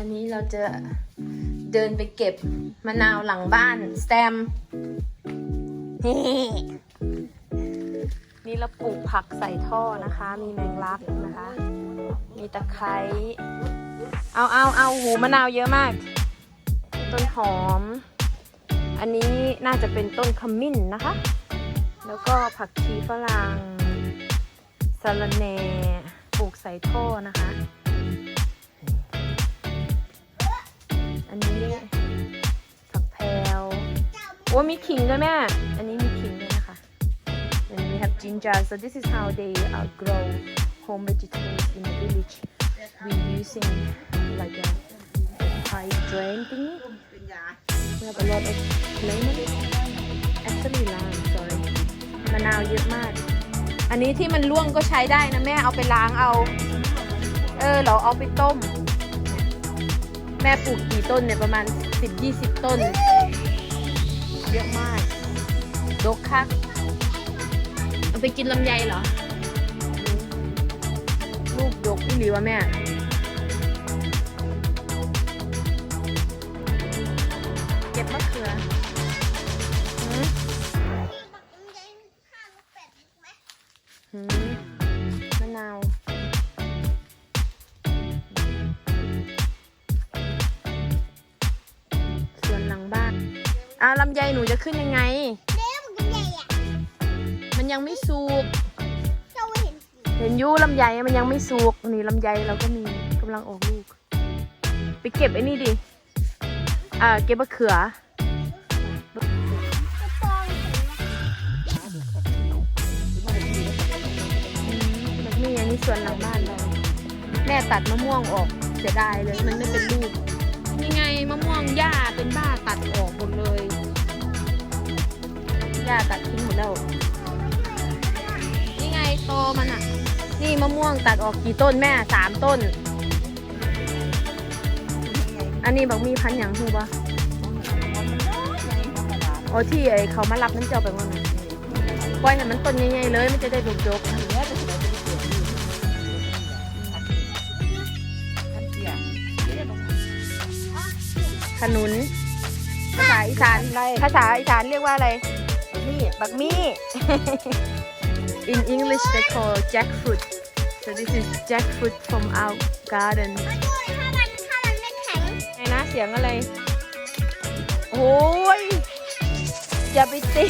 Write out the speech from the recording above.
อันนี้เราจะเดินไปเก็บมะนาวหลังบ้านสแตมนี่นี่เราปลูกผักใส่ท่อนะคะ มีแมงลักนะคะ มีตะไคร้เอาเอาเอาหูมะนาวเยอะมาก ต้นหอม อันนี้น่าจะเป็นต้นขมิ้นนะคะ แล้วก็ผักชีฝรั่งสะระแหน่ปลูกใส่ท่อนะคะ โอ้มีขิงด้วยแม่ อันนี้มีขิงด้วยนะคะ and we have ginger so this is how they uh, grow home vegetables in the village we using like a pipe drain thingy we have a lot of lemon actually lime sorry มะนาวเยอะมาก อันนี้ที่มันร่วงก็ใช้ได้นะแม่เอาไปล้างเอา เออเราเอาไปต้ม แม่ปลูกกี่ต้นเนี่ยประมาณ 10-20 ต้น เยอะมากดกคักเอาไปกินลำไยเหรอ ลูกดกอีหลีวะแม่ เก็บมะเขือหืมหืม อ่าลำไยหนูจะขึ้นยังไงมันยังไม่สุกเห็นอยูลำไยมันยังไม่สุกนี่ลำไยเราก็มีกำลังออกลูก ไปเก็บไอ้นี่ดิอ่าเก็บมะเขืออืมแบบนี้อันนี้ส่วนหลังบ้านเรา แม่ตัดมะม่วงออกเสียดายเลยมันไม่เป็นลูก นี่ไงมะม่วงหญ้าเป็นบ้าตัดออกหมดเลยหญ้าตัดทิ้งหมดแล้ว นี่ไงโตมันอะ นี่มะม่วงตัดออกกี่ต้นแม่สามต้น อันนี้บอกมีพันอย่างหูกปะโอ้ที่ไอเขามารับน้ำเจ้าไปว่าไงปล่อยให้มันต้นใหญ่ๆเลย มันจะได้ดกๆ ขนุน ภาษาอีสานภาษาอีสานเรียกว่าอะไร นี่บักมี่ In English they call jackfruit so this is jackfruit from our garden ไงนะเสียงอะไร โอ้ยอย่าไปตี